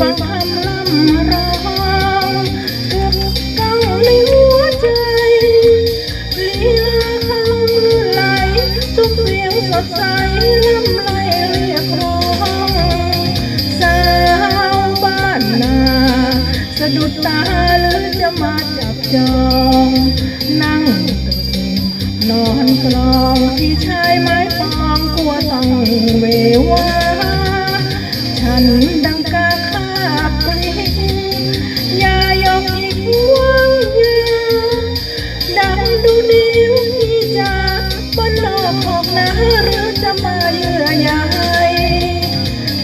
ฟังคำล่ำร้องเกือบก้าในหัวใจลีลาคำไหลทุกเสียงสดใสล่ำไหลเรียกร้องสาวบ้านนาสะดุดตาหรือจะมาจับจอง นั่งตื่นนอนกลองที่ชา บนโลกออกนาหรือจะมาเยื่อใย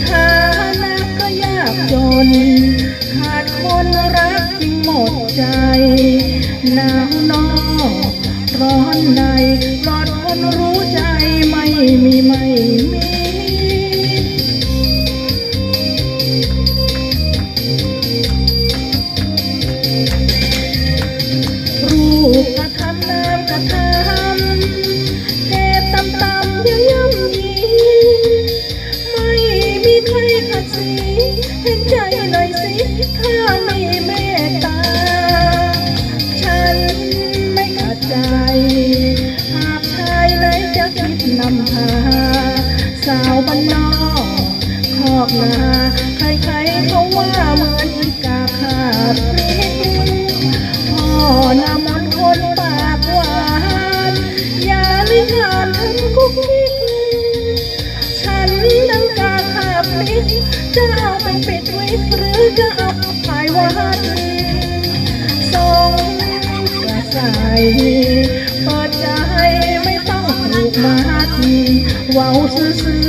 ฐานะก็ยากจน ขาดคนรักจึงหมดใจหนาวนอกร้อนในรอดคนรู้ใจไม่มีไม่มี เห็นใจหน่อยสิถ้าไมีเมตตา ฉันไม่ขัดใจ หากชายไหนจะคิดนำพา สาวบ้านนอกคอกนาใครๆเขาว่าเหมือนกาขาบพริกพ่อนา จะเอาไปปิดวิกหรือจะเอาไปวัดทรงกระใสเปิดใจไม่ต้องถูกมัดเว้าซื่อ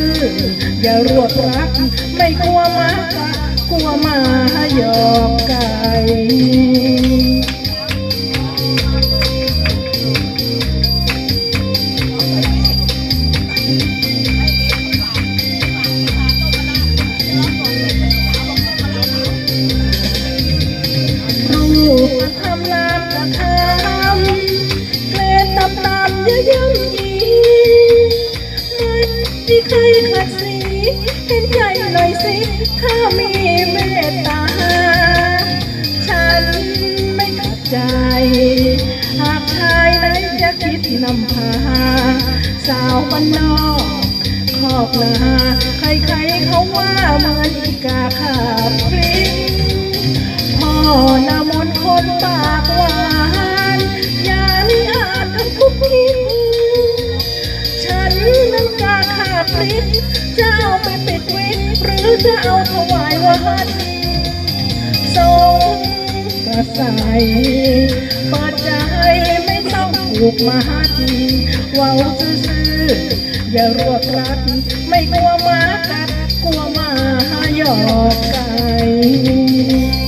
ๆอย่ารวบรัดไม่กลัวมากกลัวมาหยอกไก่ันสิเห็นใจหน่อยสิ ถ้ามีเมตตา ฉันไม่ขัดใจ หากชายไหนจะคิดนำพา สาวบ้านนอกขอกนาใครๆเขาว่าเหมือนอีกาขาบพริกาดพริกจะเอาไปปิดวิกหรือจะเอาถวายวัดทรงกระใสเปิดใจไม่ต้องผูกมัดเว้าซื่อๆอย่ารวบรัดไม่กลัวมากัดกลัวมาหยอกไก่